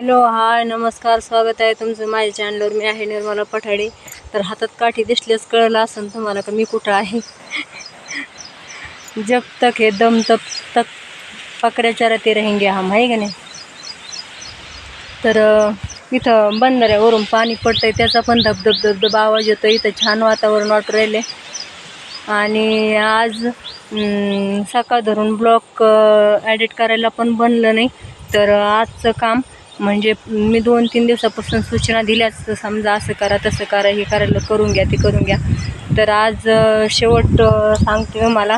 Hello hi नमस्कार स्वागत आहे तुमचं माझ्या चॅनलवर मी आहे निर्मला पठाडे. तर हातात काठी दिसल्यास कळलं असेल तुम्हाला का मी कुठं आहे? जब तक हे दम तब तक पकड्याच्या राहते रहेंगे हम आहे का नाही? तर इथं बंदऱ्यावरून पाणी पडतंय त्याचा पण धबधब धबधब आवाज येतो इथं छान वातावरण वाटू राहिले आणि आज सकाळ धरून ब्लॉक ॲडिट करायला पण बनलं नाही. तर आजचं काम म्हणजे मी दोन तीन दिवसापासून सूचना दिल्याच समजा असं करा तसं करा हे करायला करून घ्या ते करून घ्या. तर आज शेवट सांगतो सांगते मला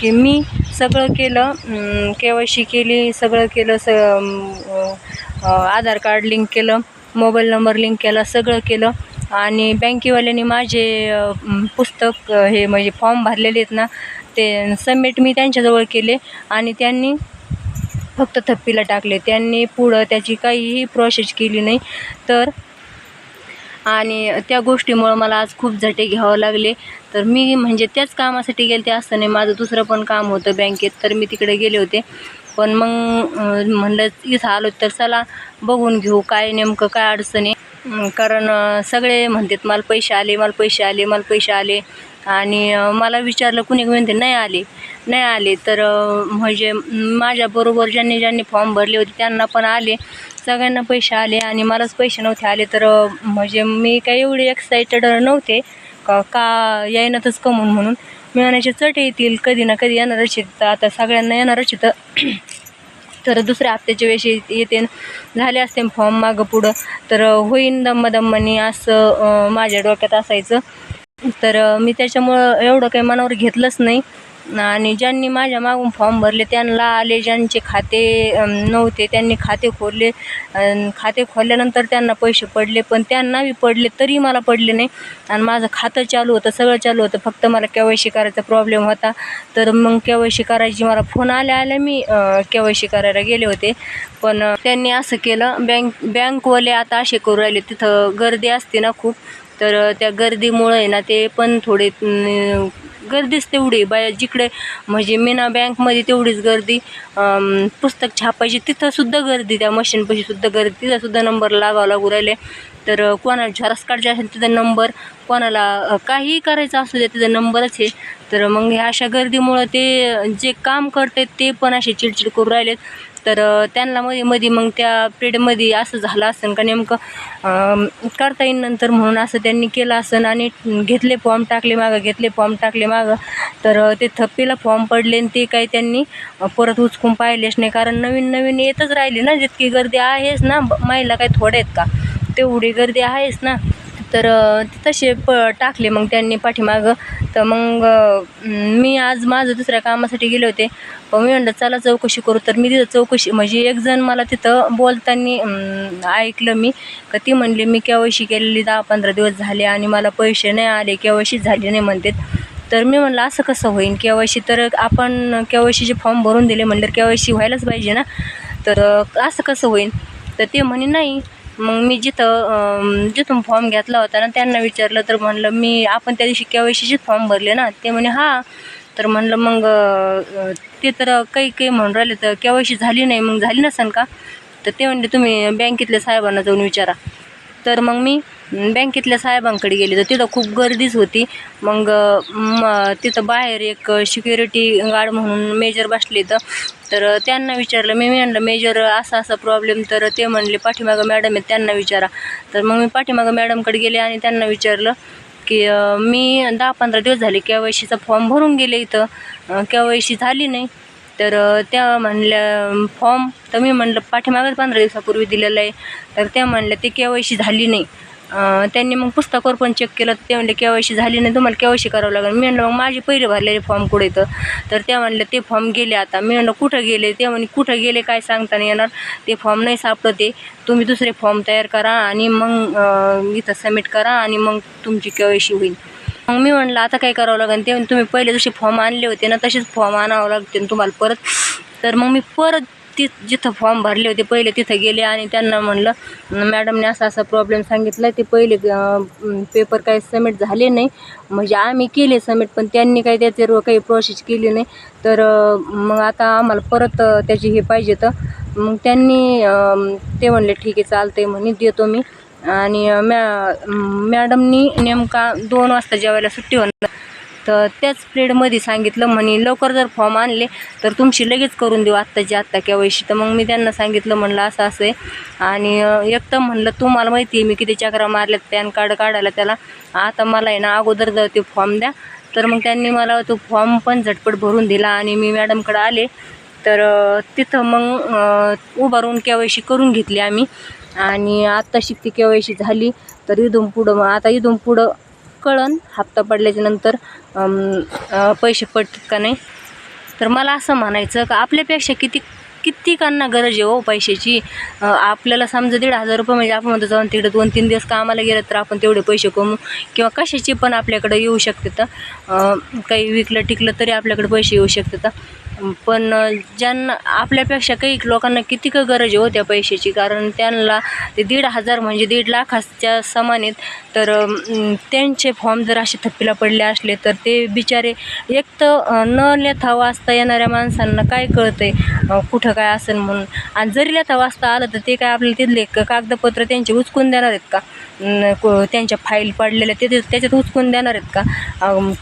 की मी सगळं केलं के वाय सी केली सगळं केलं स आधार कार्ड लिंक केलं मोबाईल नंबर लिंक केला सगळं केलं. आणि बँकेवाल्यांनी माझे पुस्तक हे म्हणजे फॉर्म भरलेले आहेत ना ते सबमिट मी त्यांच्याजवळ केले. आणि त्यांनी फक्त थप्पीला टाकले. त्यांनी पुढं त्याची काहीही प्रोसेस केली नाही. तर आणि त्या गोष्टीमुळं मला आज खूप झटे घ्यावं लागले. तर मी म्हणजे त्याच कामासाठी गेले ते असतं नाही. माझं दुसरं पण काम होतं बँकेत. तर मी तिकडे गेले होते. पण मग म्हणलं इथं आलो तर चला बघून घेऊ काय नेमकं काय अडचण आहे. कारण सगळे म्हणतात मला पैसे आले मला पैसे आले मला पैसे आले. आणि मला विचारलं कुणी म्हणते नाही आले नाही आले. तर म्हणजे माझ्याबरोबर ज्यांनी ज्यांनी फॉर्म भरले होते त्यांना पण आले. सगळ्यांना पैसे आले आणि मलाच पैसे नव्हते आले. तर म्हणजे मी काही एवढे एक्साइटेड नव्हते. का का येईनातच कमवून म्हणून. मी चट येतील कधी ना कधी येणारच आहेत. आता सगळ्यांना येणारच येतं तर दुसऱ्या हप्त्याच्या वेळेस येते. झाले असते फॉर्म मागं पुढं. तर होईन दम्मदम्मनी असं माझ्या डोक्यात असायचं. तर मी त्याच्यामुळं एवढं काही मनावर घेतलंच नाही. आणि ज्यांनी माझ्या मागून फॉर्म भरले त्यांना आले ज्यांचे खाते नव्हते त्यांनी खाते खोलले. खाते खोलल्यानंतर त्यांना पैसे पडले पण त्यांना बी पडले तरी मला पडले नाही. आणि माझं खातं चालू होतं सगळं चालू होतं. फक्त मला के वाय सी करायचा प्रॉब्लेम होता. तर मग के वाय सी करायची मला फोन आल्या आल्या मी के वाय सी करायला गेले होते. पण त्यांनी असं केलं बँक बँकवाले आता असे करू राहिले. तिथं गर्दी असते ना खूप. तर त्या गर्दीमुळं आहे ना ते पण थोडे गर्दीच तेवढी बाया जिकडे म्हणजे मीना बँकमध्ये तेवढीच गर्दी. पुस्तक छापायची तिथंसुद्धा गर्दी त्या मशीनपाशीसुद्धा गर्दी. तिथंसुद्धा नंबर लागावं लागू राहिले. तर कोणाला झेरॉक्स काढायचे असेल तिथं नंबर कोणाला काहीही करायचं असू द्या तिथं नंबरच आहे. तर मग ह्या अशा गर्दीमुळं ते जे काम करते ते पण असे चिडचिड करू राहिलेत. तर त्यांना मध्ये मध्ये मग त्या पिरियडमध्ये असं झालं असेल का नेमकं करता येईल नंतर म्हणून असं त्यांनी केलं असेल आणि घेतले फॉर्म टाकले मागं घेतले फॉर्म टाकले मागं. तर ते थप्पीला फॉर्म पडले आणि ते काही त्यांनी परत उचकून पाहिलेच नाही. कारण नवीन नवीन येतच राहिले ना जितकी गर्दी आहेच ना महिला काही थोड्या आहेत का? तेवढी गर्दी आहेच ना. तर ते तसे प टाकले मग त्यांनी पाठीमागं. तर मग मी आज माझं दुसऱ्या कामासाठी गेले होते. मी म्हणलं चला चौकशी करू. तर मी तिथं चौकशी म्हणजे एक जण मला तिथं बोलताना ऐकलं मी. का ती म्हणली मी केवायशी केलेली दहा पंधरा दिवस झाले आणि मला पैसे नाही आले केवायशीच झाले नाही म्हणतात तर मी म्हणलं असं कसं होईन? केवायशी तर आपण केवायशीचे फॉर्म भरून दिले म्हणलं केवायशी व्हायलाच पाहिजे ना? तर असं कसं होईन? तर ते म्हणे नाही मग मी जिथं जिथून फॉर्म घेतला होता ना त्यांना विचारलं तर म्हणलं मी आपण त्या दिवशी केवायसीचेच फॉर्म भरले ना? ते म्हणे हां. तर म्हणलं मग ते तर काही काही म्हणून राहिले तर केवायसी झाली नाही मग झाली नसेल का? तर ते म्हणले तुम्ही बँकेतल्या साहेबांना जाऊन विचारा. तर मग मी बँकेतल्या साहेबांकडे गेले तर तिथं खूप गर्दीच होती. मग तिथं बाहेर एक सिक्युरिटी गार्ड म्हणून मेजर बसले तर तर त्यांना विचारलं मी म्हणलं मेजर असा असा प्रॉब्लेम तर ते म्हणले पाठीमागं मॅडम आहेत त्यांना विचारा. तर मग मी पाठीमागं मॅडमकडे गेले आणि त्यांना विचारलं की मी दहा पंधरा दिवस झाले के वाय सीचा फॉर्म भरून गेले इथं. के वाय सी झाली नाही. तर त्या म्हणल्या फॉर्म तर मी म्हणलं पाठीमागच पंधरा दिवसापूर्वी दिलेलं आहे. तर त्या म्हणल्या ते के वाय सी झाली नाही. त्यांनी मग पुस्तकावर पण चेक केलं. तर ते म्हणले के वाय सी झाली नाही तुम्हाला के वाय सी करावं लागेल. मी म्हणलं मग माझे पहिले भरलेले फॉर्म कुठे येतं तर ते म्हणलं ते फॉर्म गेले आता. मी म्हणलं कुठं गेले? ते म्हणे कुठं गेले काय सांगता नाही येणार? ते फॉर्म नाही सापडत आहे तुम्ही दुसरे फॉर्म तयार करा आणि मग इथं सबमिट करा आणि मग तुमची के वाय सी होईल. मग मी म्हणलं आता काय करावं लागेल? ते तुम्ही पहिले जसे फॉर्म आणले होते ना तसेच फॉर्म आणावं लागते तुम्हाला परत. तर मग मी परत ती जिथं फॉर्म भरले होते पहिले तिथं गेले आणि त्यांना म्हणलं मॅडमने असा असा प्रॉब्लेम सांगितला ते पहिले पेपर काही सबमिट झाले नाही. म्हणजे आम्ही केले सबमिट पण त्यांनी काही त्याच्यावर काही प्रोसेस केली नाही. तर मग आता आम्हाला परत त्याची हे पाहिजे तर मग त्यांनी ते म्हणले ठीक आहे चालतंय म्हणे देतो मी. आणि मॅ मॅडमनी नेमका दोन वाजता जेवायला सुट्टी होणार. तर त्याच पिरियडमध्ये सांगितलं म्हणे लवकर जर फॉर्म आणले तर तुमची लगेच करून देऊ आत्ताची आत्ता केव्हाशी तर मग मी त्यांना सांगितलं म्हणलं असं असं आहे. आणि एक तर म्हणलं तुम्हाला माहिती आहे मी किती चक्रा मारल्यात पॅन कार्ड काढायला त्याला. आता मला आहे ना अगोदर जर ते फॉर्म द्या. तर मग त्यांनी मला तो फॉर्म पण झटपट भरून दिला आणि मी मॅडमकडं आले. तर तिथं मग उभारून उभा केवायशी करून घेतली आम्ही. आणि आत्ता ती केवायशी झाली. तर इथून पुढं मग आता इथून पुढं कळन हप्ता पडल्याच्या नंतर पैसे पडतात का नाही? तर मला असं म्हणायचं का आपल्यापेक्षा किती कित्येकांना गरज आहे हो पैशाची? आपल्याला समजा दीड हजार रुपये म्हणजे आपण म्हणतो जाऊन तिकडे दोन तीन दिवस कामाला गेलं तर आपण तेवढे पैसे कमवू. किंवा कशाचे पण आपल्याकडे येऊ शकतात काही विकलं टिकलं तरी आपल्याकडे पैसे येऊ शकतात पण ज्यांना आपल्यापेक्षा काही लोकांना किती का गरज होत्या पैशाची? कारण त्यांना ते दीड हजार म्हणजे दीड लाखाच्या समान आहेत. तर त्यांचे फॉर्म जर असे थप्पीला पडले असले तर ते बिचारे एक तर न लेथा वाचता येणाऱ्या माणसांना काय कळतं आहे कुठं काय असेल म्हणून? आणि जरी लेथा वाचता आलं तर ते काय आपल्याला तिथले कागदपत्र त्यांचे उचकून देणार आहेत का? त्यांच्या फाईल पडलेल्या तिथे त्याच्यात उचकून देणार आहेत का?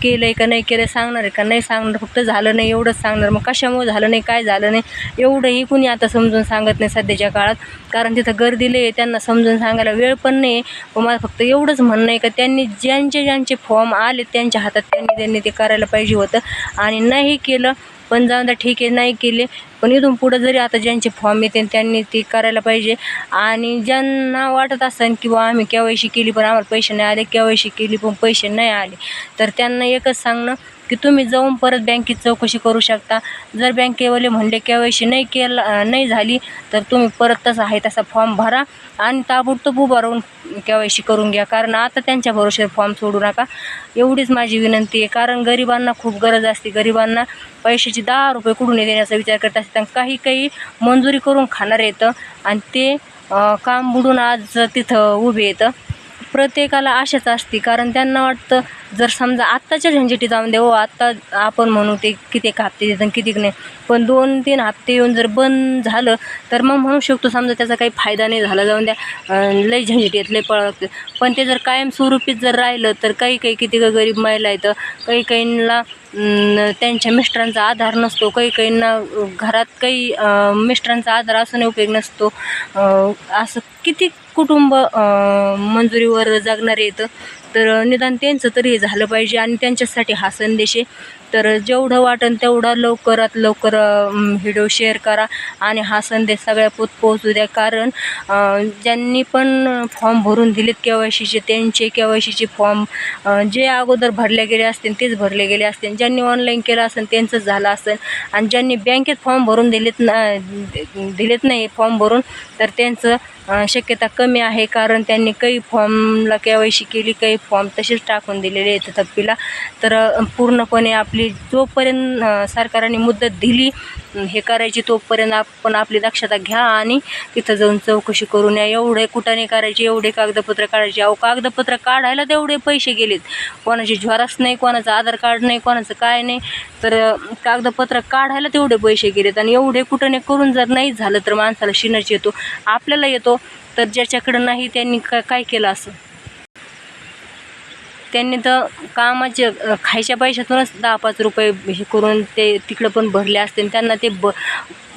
केलं आहे का नाही केलं सांगणार आहे का? नाही सांगणार फक्त झालं नाही एवढंच सांगणार. मग कशामुळे झालं नाही काय झालं नाही एवढंही कुणी आता समजून सांगत नाही सध्याच्या काळात. कारण तिथं गर्दी लई आहे त्यांना समजून सांगायला वेळ पण नाही. आहे पण मला फक्त एवढंच म्हणणं आहे का त्यांनी ज्यांचे ज्यांचे फॉर्म आले त्यांच्या हातात त्यांनी त्यांनी ते करायला पाहिजे होतं. आणि नाही केलं पण जाऊन तर ठीक आहे नाही केले पण इथून पुढं जरी आता ज्यांचे फॉर्म येते त्यांनी ते करायला पाहिजे. आणि ज्यांना वाटत असेल की बा आम्ही केवायशी केली पण आम्हाला पैसे नाही आले केवायशी केली पण पैसे नाही आले तर त्यांना एकच सांगणं की तुम्ही जाऊन परत बँकेत चौकशी करू शकता. जर बँकेवाले म्हणले केवायशी नाही केला नाही झाली तर तुम्ही परत तसा आहे तसा फॉर्म भरा आणि ताबडतोब उभा राहून केवायशी करून घ्या. कारण आता त्यांच्या भरोश्यावर फॉर्म सोडू नका. एवढीच माझी विनंती आहे. कारण गरिबांना खूप गरज असते. गरिबांना पैशाची दहा रुपये कुठून देण्याचा विचार करत असतात आणि काही काही मंजुरी करून खाणार येतं. आणि ते काम बुडून आज तिथं उभे येतं. प्रत्येकाला आशाच असते. कारण त्यांना वाटतं जर समजा आत्ताच्या झंझटी जाऊन दे ओ आत्ता आपण म्हणू ते किती हप्ते देतात किती नाही. पण दोन तीन हप्ते येऊन जर बंद झालं तर मग म्हणू शकतो समजा त्याचा काही फायदा नाही झाला जाऊन द्या. लई झंझटी येत लई पळावं पण ते जर कायमस्वरूपीच जर राहिलं तर काही काही किती गरीब महिला आहेत काही काहींना त्यांच्या मिस्टरांचा आधार नसतो काही काहींना घरात काही मिस्टरांचा आधार असून उपयोग नसतो. असं किती कुटुंब मंजुरीवर जगणारे येतं तर निदान त्यांचं तरी हे झालं पाहिजे आणि त्यांच्यासाठी हा संदेश आहे. तर जेवढं वाटेल तेवढा लवकरात लवकर व्हिडिओ शेअर करा आणि हा संदेश सगळ्या पोत पोहोचू द्या. कारण ज्यांनी पण फॉर्म भरून दिलेत के वाय सीचे त्यांचे के वाय सीचे फॉर्म जे अगोदर भरले गेले असतील तेच भरले गेले असतील. ज्यांनी ऑनलाईन केलं असेल त्यांचंच झालं असेल. आणि ज्यांनी बँकेत फॉर्म भरून दिलेत ना दिलेत नाही फॉर्म भरून तर त्यांचं शक्यता कमी आहे कारण त्यांनी काही फॉर्मला के वाय सी केली काही फॉर्म तसेच टाकून दिलेले आहेत तथापिला तर पूर्णपणे आपली जोपर्यंत सरकारने मुदत दिली हे करायची तोपर्यंत आपण आपली दक्षता घ्या आणि तिथं जाऊन चौकशी करून या. एवढे कुठाने करायचे एवढे कागदपत्र काढायचे. अहो कागदपत्र काढायला तेवढे पैसे गेलेत. कोणाची ज्वरास नाही कोणाचं आधार कार्ड नाही कोणाचं काय नाही. तर कागदपत्र काढायला तेवढे पैसे गेलेत आणि एवढे कुठं करून जर नाही झालं तर माणसाला शिनच येतो आपल्याला येतो. तर ज्याच्याकडं नाही त्यांनी का काय केलं असं? त्यांनी तर कामाचे खायच्या पैशातूनच दहा पाच रुपये हे करून ते तिकडं पण भरले असते आणि त्यांना ते ब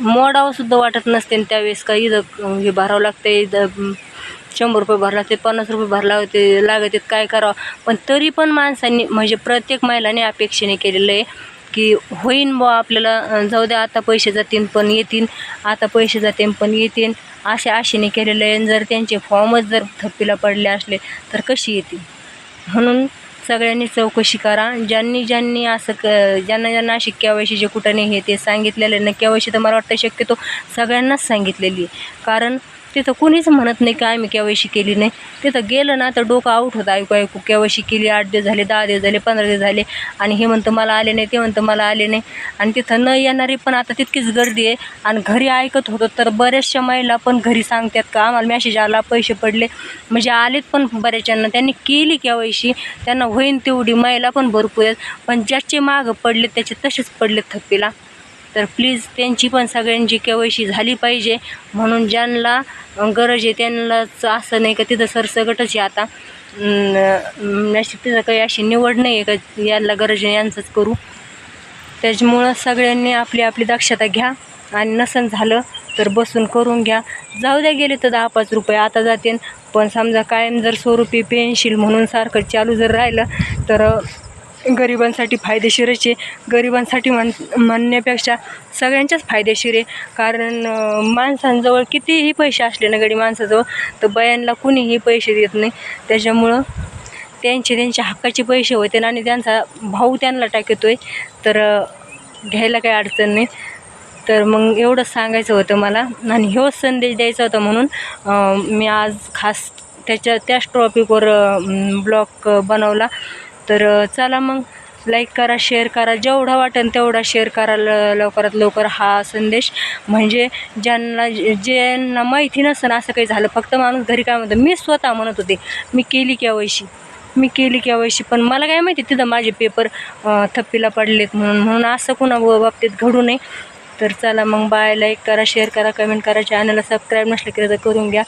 मोडावंसुद्धा वाटत नसते आणि त्यावेळेस काही इथं हे भरावं लागते इथं शंभर रुपये भरला ते पन्नास रुपये भरला होते लागत आहेत काय करावं? पण तरी पण माणसांनी म्हणजे प्रत्येक महिलाने अपेक्षेने केलेलं आहे की होईन बुवा आपल्याला जाऊ द्या आता पैसे जातील पण येतील आता पैसे जातील पण येतील अशा आशेने केलेलं आहे. आणि जर त्यांचे फॉर्मच जर थप्पीला पडले असले तर कशी येतील? म्हणून सगळ्यांनी चौकशी करा. ज्यांनी ज्यांनी असं क ज्यांना ज्यांना अशी केवायशी जे कुठं नाही हे ते सांगितलेलं आहे. ना केवायशी तर मला वाटतं शक्यतो सगळ्यांनाच सांगितलेली कारण तिथं कुणीच म्हणत नाही की आम्ही केवायशी केली नाही. तिथं गेलं ना तर डोकं आऊट होतं. ऐकू ऐकू केवायशी केली. आठ दिवस झाले दहा दिवस झाले पंधरा दिवस झाले. आणि हे म्हणतं मला आले नाही ते म्हणतं मला आले नाही. आणि तिथं न येणारी पण आता तितकीच गर्दी आहे. आणि घरी ऐकत होतं तर बऱ्याचशा महिला पण घरी सांगतात का आम्हाला मॅसेज आला पैसे पडले. म्हणजे आलेत पण बऱ्याच्यांना. त्यांनी केली केवायशी. त्यांना होईन तेवढी. महिला पण भरपूर आहेत. पण ज्याचे मागं पडले त्याचे तसेच पडले थप्पीला. तर प्लीज त्यांची पण सगळ्यांची केवायशी झाली पाहिजे. म्हणून ज्यांना गरज आहे त्यांनाच असं नाही का तिथं सरसगटच आहे आता. नशीब तिथं काही अशी निवड नाही आहे का? यांना गरज आहे यांचंच करू. त्याच्यामुळं सगळ्यांनी आपली आपली दक्षता घ्या. आणि नसन झालं तर बसून करून घ्या. जाऊ द्या गेले तर दहा पाच रुपये आता जातील. पण समजा कायम जर स्वरूपी पेन्शिल म्हणून सारखं चालू जर राहिलं तर गरिबांसाठी फायदेशीरच आहे. गरिबांसाठी म्हण म्हणण्यापेक्षा सगळ्यांच्याच फायदेशीर आहे. कारण माणसांजवळ कितीही पैसे असले ना गडी माणसाजवळ तर बयांना कुणीही पैसे देत नाही. त्याच्यामुळं त्यांचे त्यांच्या हक्काचे पैसे होते आणि त्यांचा भाऊ त्यांना टाकतो आहे तर घ्यायला काही अडचण नाही. तर मग एवढंच सांगायचं होतं मला आणि ह्योच संदेश द्यायचा होता म्हणून मी आज खास त्याच्या त्याच टॉपिकवर ब्लॉग बनवला. तर चला मग लाईक करा शेअर करा. जेवढा वाटेल तेवढा शेअर करा ल लवकरात लवकर हा संदेश. म्हणजे ज्यांना ज्यांना माहिती नसतं असं काही झालं फक्त माणूस घरी काय म्हणतो मी स्वतः म्हणत होते मी केली केव्हाशी मी केली केव्हाशी पण मला काय माहिती तिथं माझे पेपर थप्पीला पडलेत म्हणून म्हणून असं कुणा बाबतीत घडू नये. तर चला मग बाय लाईक करा शेअर करा कमेंट करा. चॅनलला सबस्क्राईब नसलं केलं तर करून घ्या.